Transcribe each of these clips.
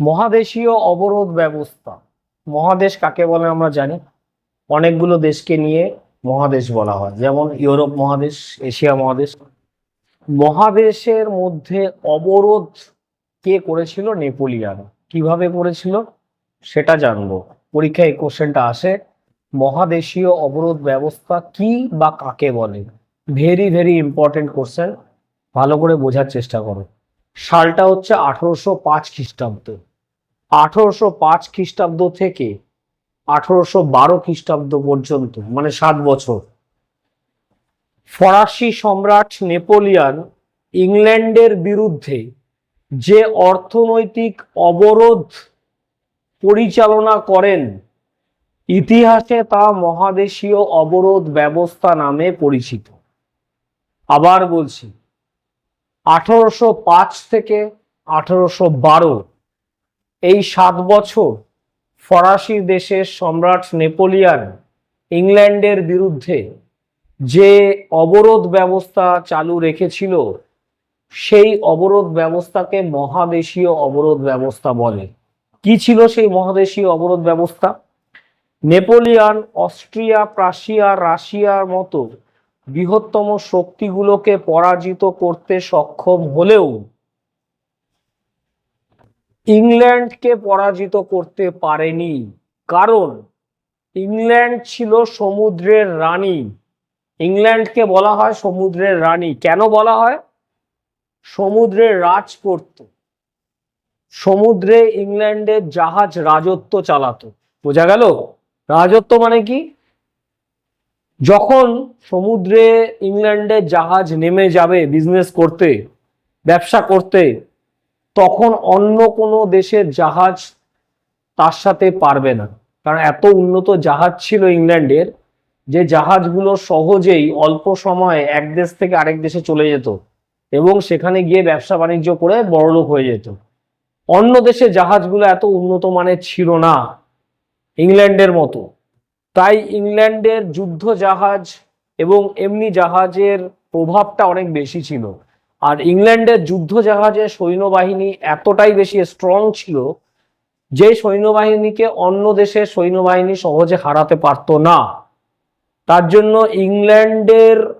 মহাদেশীয় অবরোধ ব্যবস্থা। মহাদেশ কাকে বলে আমরা জানি? অনেকগুলো দেশকে নিয়ে মহাদেশ বলা হয়। যেমন ইউরোপ মহাদেশ, এশিয়া মহাদেশ। মহাদেশের মধ্যে অবরোধ কে করেছিল? নেপোলিয়ান। কীভাবে করেছিল? সেটা জানব। পরীক্ষায় এই কোশ্চেনটা আসে। মহাদেশীয় অবরোধ ব্যবস্থা কি বা কাকে বলে? ভেরি ভেরি ইম্পর্টেন্ট কোশ্চেন ভালো করে বোঝার চেষ্টা করো। সালটা হচ্ছে আঠারোশো পাঁচ খ্রিস্টাব্দ। আঠারোশো পাঁচ খ্রিস্টাব্দ থেকে আঠারোশো বারো খ্রিস্টাব্দ পর্যন্ত মানে সাত বছর। ফরাসি সম্রাট নেপোলিয়ান ইংল্যান্ডের বিরুদ্ধে যে অর্থনৈতিক অবরোধ পরিচালনা করেন, ইতিহাসে তা মহাদেশীয় অবরোধ ব্যবস্থা নামে পরিচিত। আবার বলছি আঠারোশো পাঁচ থেকে আঠারোশো বারো। এই সাত বছর ফরাসি দেশের সম্রাট নেপোলিয়ান ইংল্যান্ডের বিরুদ্ধে যে অবরোধ ব্যবস্থা চালু রেখেছিল, সেই অবরোধ ব্যবস্থাকে মহাদেশীয় অবরোধ ব্যবস্থা বলে। কি ছিল সেই মহাদেশীয় অবরোধ ব্যবস্থা? নেপোলিয়ান, অস্ট্রিয়া, প্রাশিয়া, রাশিয়ার মতো বৃহত্তম শক্তিগুলোকে পরাজিত করতে সক্ষম হলেও ইংল্যান্ডকে পরাজিত করতে পারেনি। কারণ ইংল্যান্ড ছিল সমুদ্রের রানী। ইংল্যান্ডকে বলা হয় সমুদ্রের রানী। কেন বলা হয়? সমুদ্রের রাজ করত সমুদ্রে ইংল্যান্ডের জাহাজ রাজত্ব চালাতো। বোঝা গেল? রাজত্ব মানে কি? যখন সমুদ্রে ইংল্যান্ডের জাহাজ নেমে যাবে বিজনেস করতে, ব্যবসা করতে, তখন অন্য কোনো দেশের জাহাজ তার সাথে পারবে না। কারণ এত উন্নত জাহাজ ছিল ইংল্যান্ডের যে জাহাজগুলো সহজেই অল্প সময়ে এক দেশ থেকে আরেক দেশে চলে যেত এবং সেখানে গিয়ে ব্যবসা বাণিজ্য করে বড়লোক হয়ে যেত। অন্য দেশের জাহাজগুলো এত উন্নত মানের ছিল না ইংল্যান্ডের মতো। তাই ইংল্যান্ডের যুদ্ধ জাহাজ এবং এমনি জাহাজের প্রভাবটা অনেক বেশি ছিল। আর ইংল্যান্ডের যুদ্ধ জাহাজের সৈন্যবাহিনী এতটাই বেশি স্ট্রং ছিল যে সৈন্যবাহিনীকে অন্য দেশের সৈন্যবাহিনী সহজে হারাতে পারতো না। তার জন্য ইংল্যান্ডের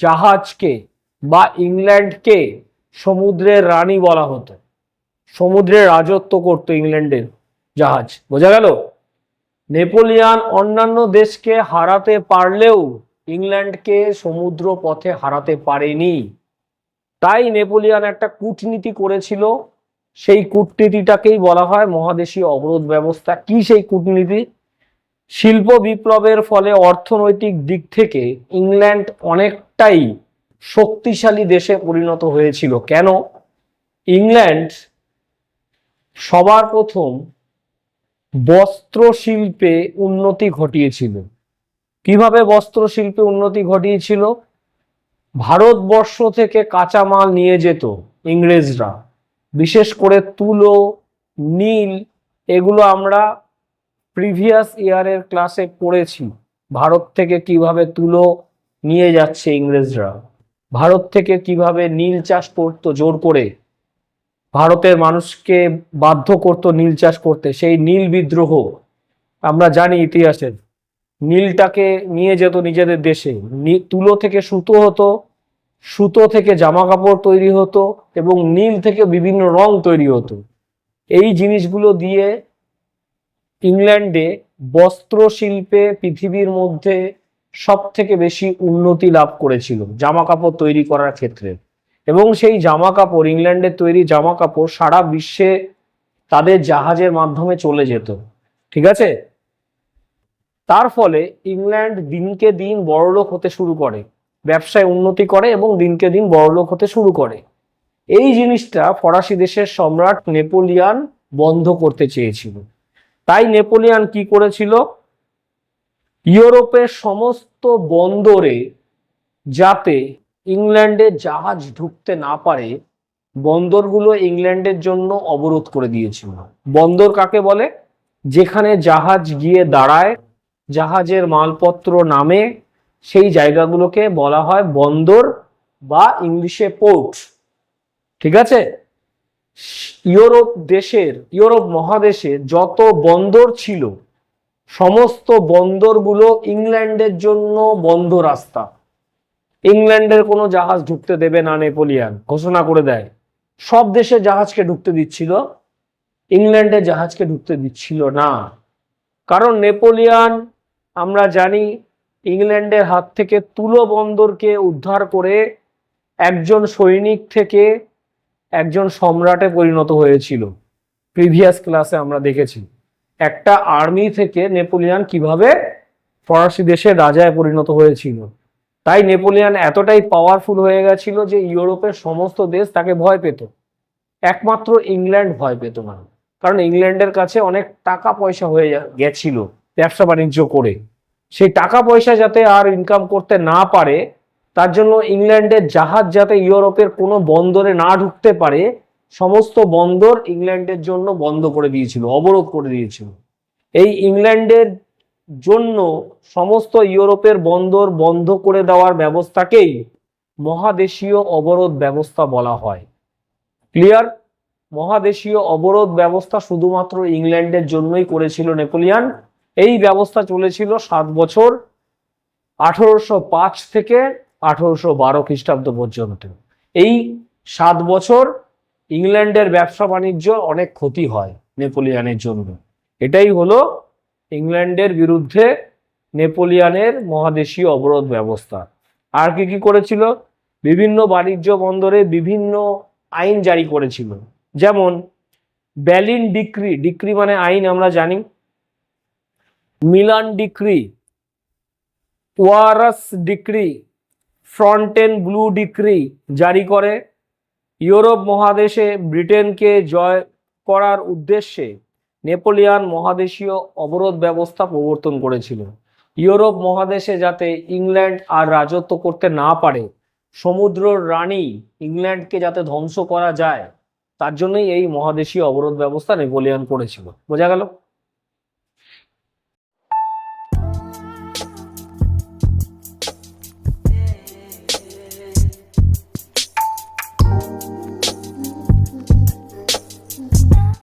জাহাজকে বা ইংল্যান্ডকে সমুদ্রের রানী বলা হতো। সমুদ্রের রাজত্ব করতো ইংল্যান্ডের জাহাজ। বোঝা গেল? নেপোলিয়ান অন্যান্য দেশকে হারাতে পারলেও ইংল্যান্ডকে সমুদ্র পথে হারাতে পারেনি। তাই নেপোলিয়ান একটা কূটনীতি করেছিল। সেই কূটনীতিটাকেই বলা হয় মহাদেশীয় অবরোধ ব্যবস্থা। কি সেই কূটনীতি? শিল্প বিপ্লবের ফলে অর্থনৈতিক দিক থেকে ইংল্যান্ড অনেকটাই শক্তিশালী দেশে পরিণত হয়েছিল। কেন? ইংল্যান্ড সবার প্রথম বস্ত্র শিল্পে উন্নতি ঘটিয়েছিল। কীভাবে বস্ত্র শিল্পে উন্নতি ঘটিয়েছিল? ভারতবর্ষ থেকে কাঁচামাল নিয়ে যেত ইংরেজরা। বিশেষ করে তুলো, নীল, এগুলো আমরা প্রিভিয়াস ইয়ারের ক্লাসে পড়েছি। ভারত থেকে কীভাবে তুলো নিয়ে যাচ্ছে ইংরেজরা? ভারত থেকে কীভাবে নীল চাষ করতো জোর করে? ভারতের মানুষকে বাধ্য করতো নীল চাষ করতে, সেই নীল বিদ্রোহ আমরা জানি ইতিহাসের নীলটাকে নিয়ে যেত নিজেদের দেশে। তুলো থেকে সুতো হতো, সুতো থেকে জামা কাপড় তৈরি হতো এবং নীল থেকে বিভিন্ন রং তৈরি হতো। এই জিনিসগুলো দিয়ে ইংল্যান্ডে বস্ত্র শিল্পে পৃথিবীর মধ্যে সব থেকে বেশি উন্নতি লাভ করেছিল জামা কাপড় তৈরি করার ক্ষেত্রে। এবং সেই জামা কাপড় ইংল্যান্ডের তৈরি জামা কাপড় সারা বিশ্বে তাদের জাহাজের মাধ্যমে চলে যেত, ঠিক আছে? তার ফলে ইংল্যান্ড দিনকে দিন বড়লোক হতে শুরু করে, ব্যবসায় উন্নতি করে এবং দিনকে দিন বড়লোক হতে শুরু করে। এই জিনিসটা ফরাসি দেশের সম্রাট নেপোলিয়ান বন্ধ করতে চেয়েছিল। তাই নেপোলিয়ান কি করেছিল? ইউরোপের সমস্ত বন্দরে যাতে ইংল্যান্ডের জাহাজ ঢুকতে না পারে, বন্দরগুলো ইংল্যান্ডের জন্য অবরোধ করে দিয়েছিল। বন্দর কাকে বলে? যেখানে জাহাজ গিয়ে দাঁড়ায়, জাহাজের মালপত্র নামে, সেই জায়গাগুলোকে বলা হয় বন্দর বা ইংলিশে পোর্ট। ঠিক আছে? ইউরোপ দেশের, ইউরোপ মহাদেশে যত বন্দর ছিল, সমস্ত বন্দরগুলো ইংল্যান্ডের জন্য বন্ধ রাস্তা। ইংল্যান্ডের কোনো জাহাজ ঢুকতে দেবে না নেপোলিয়ান, ঘোষণা করে দেয়। সব দেশে জাহাজকে ঢুকতে দিচ্ছিল ইংল্যান্ডের জাহাজকে ঢুকতে দিচ্ছিল না। কারণ নেপোলিয়ান, আমরা জানি, ইংল্যান্ডের হাত থেকে তুলো বন্দরকে উদ্ধার করে একজন সৈনিক থেকে একজন সম্রাটে পরিণত হয়েছিল। প্রিভিয়াস ক্লাসে আমরা দেখেছি। একটা আর্মি থেকে নেপোলিয়ান কীভাবে ফরাসি দেশের রাজায় পরিণত হয়েছিল? তাই নেপোলিয়ান এতটাই পাওয়ারফুল হয়ে গেছিল যে ইউরোপের সমস্ত দেশ তাকে ভয় পেত। একমাত্র ইংল্যান্ড ভয় পেত না কারণ ইংল্যান্ডের কাছে অনেক টাকা পয়সা হয়ে গেছিল ব্যবসা বাণিজ্য করে। সেই টাকা পয়সা যাতে আর ইনকাম করতে না পারে, তার জন্য ইংল্যান্ডের জাহাজ যাতে ইউরোপের কোনো বন্দরে না ঢুকতে পারে, সমস্ত বন্দর ইংল্যান্ডের জন্য বন্ধ করে দিয়েছিল, অবরোধ করে দিয়েছিল। এই ইংল্যান্ডের জন্য সমস্ত ইউরোপের বন্দর বন্ধ করে দেওয়ার ব্যবস্থাকেই মহাদেশীয় অবরোধ ব্যবস্থা বলা হয়। ক্লিয়ার? মহাদেশীয় অবরোধ ব্যবস্থা শুধুমাত্র ইংল্যান্ডের জন্যই করেছিল নেপোলিয়ান। এই ব্যবস্থা চলেছিল সাত বছর, আঠারোশো পাঁচ থেকে আঠারোশো বারো খ্রিস্টাব্দ পর্যন্ত। এই সাত বছর ইংল্যান্ডের ব্যবসা বাণিজ্য অনেক ক্ষতি হয় নেপোলিয়ানের জন্য। এটাই হলো ইংল্যান্ডের বিরুদ্ধে নেপোলিয়ানের মহাদেশীয় অবরোধ ব্যবস্থা। আর কি কি করেছিল? বিভিন্ন বাণিজ্য বন্দরে বিভিন্ন আইন জারি করেছিল। যেমন ব্যালিন ডিক্রি ডিক্রি মানে আইন আমরা জানি। মিলান ডিক্রি ওয়ারাস ডিক্রি ফ্রন্টেন ব্লু ডিক্রি জারি করে। ইউরোপ মহাদেশে ব্রিটেনকে জয় করার উদ্দেশ্যে নেপোলিয়ান মহাদেশীয় অবরোধ ব্যবস্থা প্রবর্তন করেছিল। ইউরোপ মহাদেশে যাতে ইংল্যান্ড আর রাজত্ব করতে না পারে সমুদ্রর রানী ইংল্যান্ডকে যাতে ধ্বংস করা যায়, তার জন্যই এই মহাদেশীয় অবরোধ ব্যবস্থা নেপোলিয়ান করেছিল। বোঝা গেল?